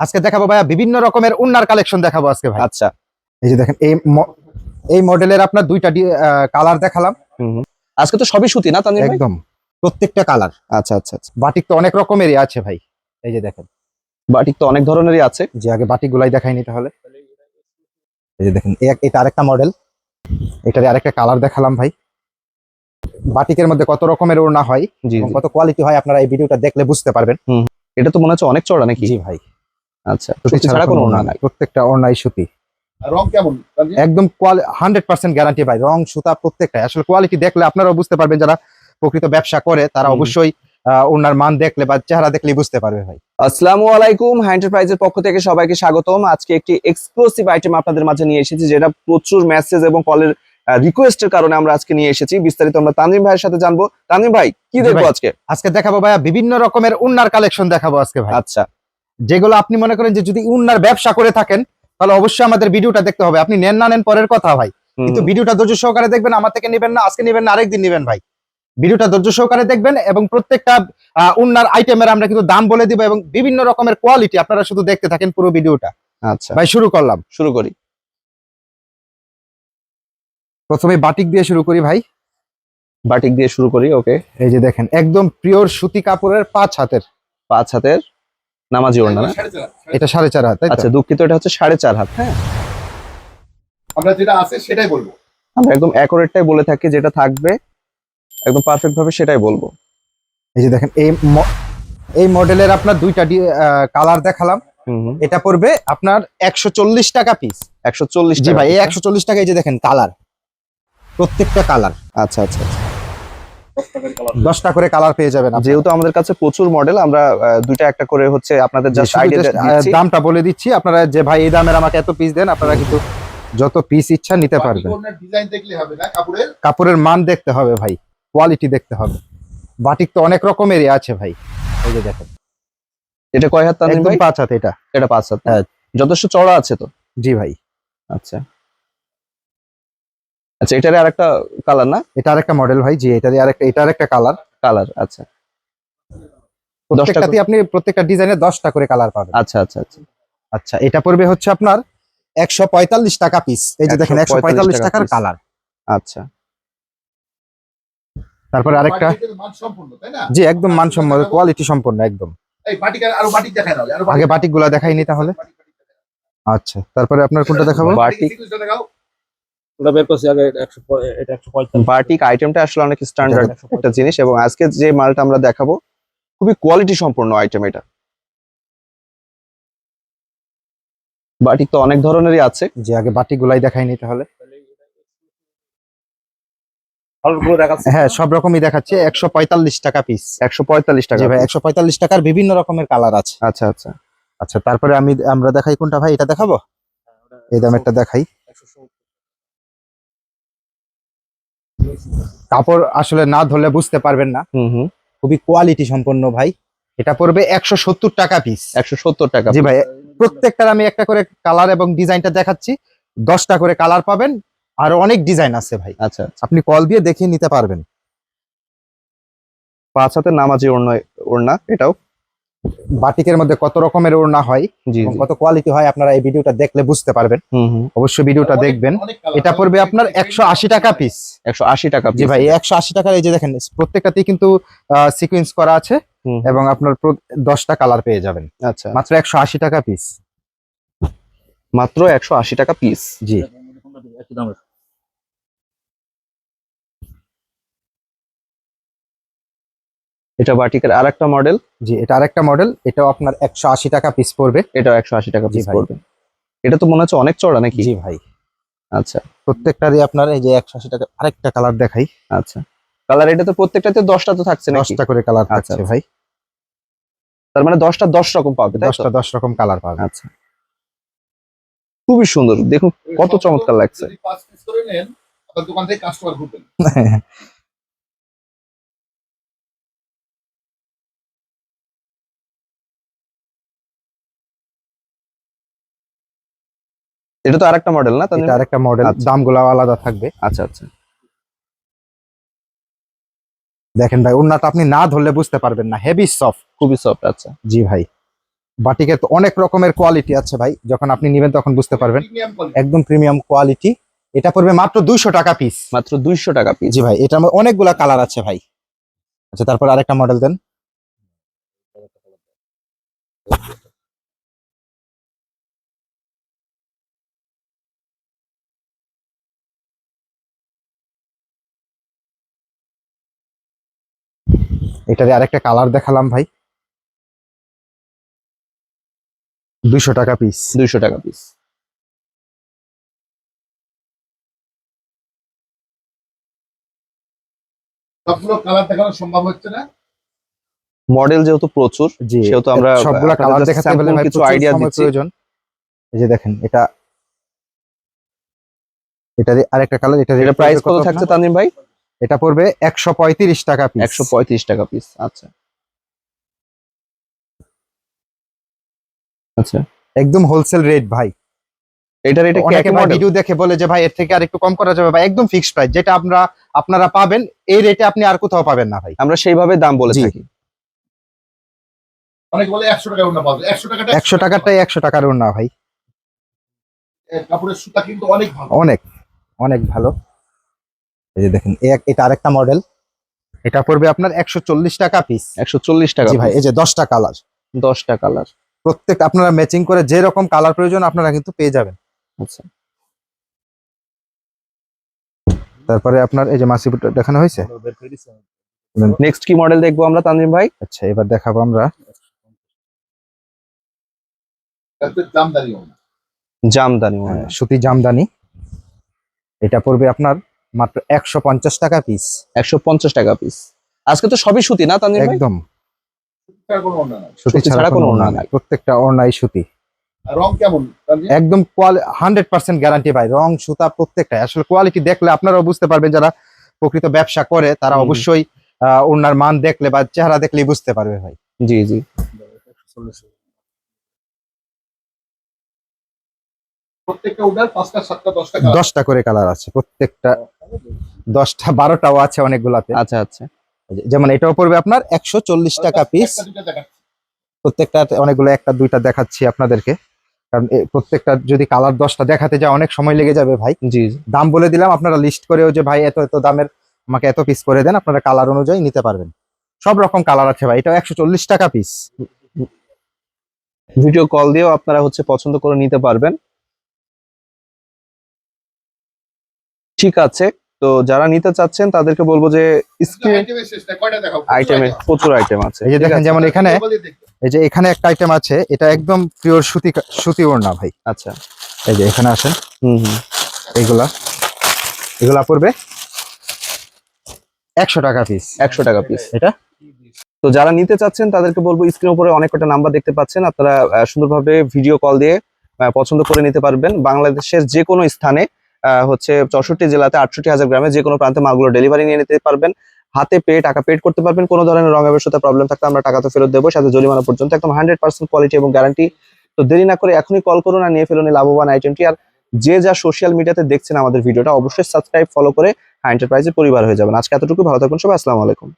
আজকে দেখাবো ভাইয়া বিভিন্ন রকমের উন্নার কালেকশন দেখাবো আজকে ভাই। আচ্ছা। এই যে দেখেন এই এই মডেলের আপনার দুইটা কালার দেখালাম। আজকে তো সবই সুতি না ভাই? একদম। প্রত্যেকটা কালার। আচ্ছা আচ্ছা আচ্ছা। বাটিক তো অনেক রকমেরই আছে ভাই। এই যে দেখেন। বাটিক তো অনেক ধরনেরই আছে। যে আগে বাটিক গুলাই দেখাইনি তাহলে। এই যে দেখেন এটা আরেকটা মডেল। এটার আরেকটা কালার দেখালাম ভাই। বাটিকের মধ্যে কত রকমের ওড়না হয়। কত কোয়ালিটি হয় আপনারা এই ভিডিওটা দেখলে বুঝতে পারবেন। এটা তো মনে হচ্ছে অনেক চড়া নাকি? জি ভাই। আচ্ছা সুতি ছাড়া কোনো ওড়না নাই। প্রত্যেকটা ওড়নাই সুতি রং কেমন? একদম হান্ড্রেড পার্সেন্ট গ্যারান্টি ভাই রং সুতা প্রত্যেকটা আসলে কোয়ালিটি দেখলে আপনারাও বুঝতে পারবেন যারা প্রকৃত ব্যবসা করে তারা অবশ্যই আহ, ওনার মান দেখলে বা চেহারা দেখলেই বুঝতে পারবে ভাই। আসসালামু আলাইকুম এন্টারপ্রাইজের পক্ষ থেকে সবাইকে স্বাগতম। আজকে একটি এক্সক্লুসিভ আইটেম আপনাদের মাঝে নিয়ে এসেছি যেটা প্রচুর মেসেজ এবং কলের রিকোয়েস্টের কারণে আমরা আজকে নিয়ে এসেছি। বিস্তারিত আমরা তানজিম ভাইয়ের সাথে জানব। তানজিম ভাই কি দেখব আজকে? আজকে দেখাবো ভাইয়া বিভিন্ন রকমের উন্নার কালেকশন দেখাবো আজকে ভাই। আচ্ছা। যেগুলো আপনি মনে করেন যে যদি উন্নার ব্যবসা করে থাকেন তাহলে অবশ্যই আমাদের ভিডিওটা দেখতে হবে। আপনি নেন না নেন পরের কথা ভাই। কিন্তু ভিডিওটা ধৈর্য সহকারে দেখবেন আমার থেকে নেবেন না আজকে নেবেন না আরেকদিন নেবেন ভাই। ভিডিওটা ধৈর্য সহকারে দেখবেন এবং প্রত্যেকটা উন্নার আইটেমের আমরা কিন্তু দাম বলে দিব এবং বিভিন্ন রকমের কোয়ালিটি আপনারা শুধু দেখতে থাকেন পুরো ভিডিওটা। আচ্ছা। ভাই শুরু করলাম। শুরু করি। প্রথমে বাটিক দিয়ে শুরু করি ভাই। বাটিক দিয়ে শুরু করি ওকে এই যে দেখেন একদম পিওর সুতি কাপড়ের পাঁচ হাতের। পাঁচ হাতের। নামাজি ওড়না না? এটা সাড়ে চার হাত আচ্ছা দুঃখিত এটা হচ্ছে সাড়ে চার হাত হ্যাঁ? আমরা যেটা আছে সেটাই বলব। আমরা একদম অ্যাকোরেটটাই বলে থাকি যেটা থাকবে একদম পারফেক্ট ভাবে সেটাই বলব। এই যে দেখেন এই ম- এই মডেলের আপনার দুইটা কালার দেখালাম। এটা পড়বে আপনার একশো চল্লিশ টাকা পিস একশো চল্লিশ জি ভাই এই একশো চল্লিশ টাকা এই যে দেখেন কালার। প্রত্যেকটা কালার। আচ্ছা আচ্ছা আচ্ছা। দশটা করে কালার পেয়ে যাবেন যেহেতু আমাদের কাছে প্রচুর মডেল আমরা দুইটা একটা করে হচ্ছে আপনাদের জাস্ট দামটা বলে দিচ্ছি আপনারা যে ভাই এই দামের আমাকে এত পিস দেন আপনারা কিন্তু যত পিস ইচ্ছা নিতে পারবেন। ডিজাইন দেখলে হবে না কাপড়ের? কাপড়ের মান দেখতে হবে ভাই। কোয়ালিটি দেখতে হবে। বাটিক তো অনেক রকমেরই আছে ভাই। এই যে দেখেন। এটা কয় হাত ভাই? পাঁচ হাত এটা। এটা পাঁচ হাত। হ্যাঁ। যথেষ্ট চড়া আছে তো? জি ভাই। আচ্ছা। আচ্ছা এটার আরেকটা কালার না? এটা আরেকটা মডেল ভাই জি এটারই আরেকটা এটা আরেকটা কালার কালার আচ্ছা। প্রত্যেকটাতে আপনি প্রত্যেকটা ডিজাইনে দশটা করে কালার পাবেন। আচ্ছা আচ্ছা আচ্ছা। আচ্ছা এটা পড়বে হচ্ছে আপনার একশো পঁয়তাল্লিশ টাকা পিস এই যে দেখেন একশো 145 পঁয়তাল্লিশ টাকার কালার আচ্ছা। তারপরে আরেকটা বাটিকের মান সম্পূর্ণ তাই না? জি একদম মানসম্মত কোয়ালিটি সম্পন্ন একদম। এই বাটিক আর- আরও বাটিক। দেখায় না আরও আগে বাটিকগুলা দেখাইনি তাহলে আচ্ছা তারপরে আপনার কোনটা দেখাবো? বাটিক দেখাও। ওটা বের করছি আগে একশো এটা একশো পঁয়তাল্লিশ। বাটিক আইটেমটা আসলে অনেক স্ট্যান্ডার্ড একটা জিনিস এবং আজকে যে মালটা আমরা দেখাবো খুবই কোয়ালিটি সম্পূর্ণ আইটেম এটা। বাটিক তো অনেক ধরনেরই আছে। যে আগে বাটিক গুলাই দেখাইনি তাহলে। দেখাচ্ছে। হ্যাঁ সব রকমই দেখাচ্ছে। একশো পঁয়তাল্লিশ টাকা পিস একশো পঁয়তাল্লিশ টাকা ভাই একশো পঁয়তাল্লিশ টাকার বিভিন্ন রকমের কালার আছে। আচ্ছা আচ্ছা। আচ্ছা তারপরে আমি আমরা দেখাই কোনটা ভাই? এটা দেখাবো? এই দামেরটা দেখাই। কাপড় আসলে না ধরলে বুঝতে পারবেন না। হুম হুম। খুবই কোয়ালিটি সম্পন্ন ভাই। এটা পড়বে একশো সত্তর টাকা পিস একশো সত্তর টাকা জি ভাই প্রত্যেকটার আমি একটা করে কালার এবং ডিজাইনটা দেখাচ্ছি। দশটা করে কালার পাবেন। আর অনেক ডিজাইন আছে ভাই। আচ্ছা। আপনি কল দিয়ে দেখে নিতে পারবেন। পাঁচ হাতে নামাজি ওড়না ওড়না এটাও। বাটিকের মধ্যে কত রকমের ওড়না হয় জি কত কোয়ালিটি হয় আপনারা এই ভিডিওটা দেখলে বুঝতে পারবেন। হুম হুম। অবশ্যই ভিডিওটা দেখবেন। এটা পড়বে আপনার একশো আশি টাকা পিস একশো আশি টাকা জি ভাই একশো আশি টাকার এই যে দেখেন প্রত্যেকটাতেই কিন্তু সিকুয়েন্স করা আছে হুম, এবং আপনার দশটা কালার পেয়ে যাবেন। আচ্ছা। মাত্র একশো আশি টাকা পিস মাত্র একশো আশি টাকা পিস জি একই দামের এটা বাটিকের আর একটা মডেল জি এটা আরেকটা মডেল এটাও আপনার একশো আশি টাকা পিস পড়বে। এটাও একশো আশি টাকা পিস ভাই। পড়বে। এটা তো মনে হচ্ছে অনেক চড়া নাকি? জি ভাই। আচ্ছা। প্রত্যেকটারই আপনার এই যে একশো আশি টাকা আরেকটা কালার দেখাই। আচ্ছা। কালার এটা তো প্রত্যেকটাতে দশটা তো থাকছে নাকি? দশটা করে কালার আচ্ছা, আচ্ছা। ভাই। তার মানে দশটা দশ রকম পাবে দশটা দশ রকম কালার পাবে আচ্ছা। খুবই সুন্দর। দেখুন কত চমৎকার লাগছে। যদি পাঁচ পিস করে নেন আপনার দোকান থেকে কাস্টমার ঘুরবেন এটা তো আরেকটা মডেল না? এটা আরেকটা মডেল আচ্ছা। দামগুলো আলাদা থাকবে। আচ্ছা আচ্ছা। দেখেন ভাই ওনাটা আপনি না ধরলে বুঝতে পারবেন না। হেভি সফট খুবই সফট আচ্ছা। জি ভাই। বাটিকের তো অনেক রকমের কোয়ালিটি আছে ভাই। যখন আপনি নেবেন তখন বুঝতে পারবেন। একদম প্রিমিয়াম কোয়ালিটি এটা পড়বে মাত্র দুইশো টাকা পিস মাত্র দুইশো টাকা পিস জি ভাই এটার মধ্যে অনেকগুলা কালার আছে ভাই। আচ্ছা তারপর আরেকটা মডেল দেন। এটারে আরেকটা কালার দেখালাম ভাই। দুইশো টাকা পিস দুইশো টাকা পিস সবগুলো কালার দেখানো সম্ভব হচ্ছে না? মডেল যেহেতু প্রচুর সেহেতু আমরা সবগুলা কালার দেখাতে কিছু আইডিয়া দিচ্ছি। প্রয়োজন। এই যে দেখেন এটা এটা আরেকটা কালার এটা এটা প্রাইস কত থাকছে তানজিম ভাই? এটা পড়বে একশো পঁয়ত্রিশ টাকা পিস একশো পঁয়ত্রিশ টাকা পিস আচ্ছা। আচ্ছা। একদম হোলসেল রেট ভাই। এটার এটা কি অনেকে ভিডিও দেখে বলে যে ভাই এর থেকে আর একটু কম করা যাবে। ভাই একদম ফিক্সড প্রাইস যেটা আমরা আপনারা পাবেন এই রেটে আপনি আর কোথাও পাবেন না ভাই। আমরা সেইভাবে দাম বলে। থাকি। অনেকে বলে পাবে টাকাটা টাকাটাই টাকার না ভাই। কাপড়ের সুতা কিন্তু অনেক ভালো। অনেক অনেক ভালো। এই যে দেখেন এটা আরেকটা মডেল এটা পড়বে আপনার একশো চল্লিশ টাকা পিস একশো চল্লিশ টাকা জি ভাই এই যে দশটা কালার দশটা কালার প্রত্যেক আপনারা ম্যাচিং করে যে রকম কালার প্রয়োজন আপনারা কিন্তু পেয়ে যাবেন। আচ্ছা। তারপরে আপনার এই যে মাসিবুটা দেখানো হয়েছে? নেক্সট কি মডেল দেখব আমরা তানজিম ভাই? আচ্ছা এবার দেখাবো আমরা। জামদানি মনে আহ, সুতি জামদানি। এটা পড়বে আপনার মাত্র একশো পঞ্চাশ টাকা পিস একশো পঞ্চাশ টাকা পিস আজকে তো সবই সুতি না তানজিম একদম। সুতি সুতি ছাড়া কোনো ওড়না নাই। প্রত্যেকটা ওড়নাই সুতি। আর রং কেমন একদম হান্ড্রেড পার্সেন্ট গ্যারান্টি ভাই। রং সুতা প্রত্যেকটাই। আসলে কোয়ালিটি দেখলে আপনারাও বুঝতে পারবেন যারা প্রকৃত ব্যবসা করে তারা অবশ্যই আহ, ওড়নার মান দেখলে বা চেহারা দেখলেই বুঝতে পারবে ভাই। জি জি। প্রত্যেকটা দশটা করে কালার আছে। প্রত্যেকটা দশটা বারোটাও আছে অনেকগুলাতে। আচ্ছা আচ্ছা। যেমন এটাও পড়বে আপনার একশো চল্লিশ টাকা পিস প্রত্যেকটা অনেকগুলো একটা দুইটা দেখাচ্ছি আপনাদেরকে। কারণ প্রত্যেকটা যদি কালার দশটা দেখাতে যায় অনেক সময় লেগে যাবে ভাই। জি জি। দাম বলে দিলাম আপনারা লিস্ট করেও যে ভাই এত এত দামের আমাকে এত পিস করে দেন আপনারা কালার অনুযায়ী নিতে পারবেন। সব রকম কালার আছে ভাই এটা একশো চল্লিশ টাকা পিস ভিডিও কল দিয়েও আপনারা হচ্ছে পছন্দ করে নিতে পারবেন। ঠিক আছে। তো যারা নিতে চাচ্ছেন তাদেরকে বলব যে স্ক্রিনে? আইটেমে প্রচুর আইটেম আছে। এই যে দেখেন যেমন এখানে এই যে এখানে একটা আইটেম আছে এটা একদম পিওর সুতি সুতি ওড়না ভাই। আচ্ছা। এই যে এখানে আসেন। হুম হুম। এইগুলা এগুলা পড়বে একশো টাকা পিস একশো টাকা পিস এটা? তো যারা নিতে চাচ্ছেন তাদেরকে বলব স্ক্রিন উপরে অনেক কটা নাম্বার দেখতে পাচ্ছেন। আপনারা আহ, সুন্দরভাবে ভিডিও কল দিয়ে আহ, পছন্দ করে নিতে পারবেন। বাংলাদেশের যে কোনো স্থানে হচ্ছে চৌষট্টি জেলাতে আটষট্টি হাজার গ্রামে যে কোনো প্রান্তে মালগুলো ডেলিভারি নিয়ে নিতে পারবেন। হাতে পেয়ে টাকা পেড করতে পারবেন। কোনো ধরনের রঙের সাথে প্রবলেম থাকলে আমরা টাকা তো ফেরত দেবো। সাথে জরিমানা পর্যন্ত একদম হান্ড্রেড পার্সেন্ট কোয়ালিটি এবং গ্যারান্টি তো দেরি না করে এখনই কল করুন আর নিয়ে ফেলুন লাভবান আইটেমটি আর যে যা সোশ্যাল মিডিয়াতে দেখছেন আমাদের ভিডিওটা অবশ্যই সাবস্ক্রাইব ফলো করে এন্টারপ্রাইজের পরিবার হয়ে যাবেন। আজকে এতটুকু ভালো থাকুন সবাই। আসসালামু আলাইকুম।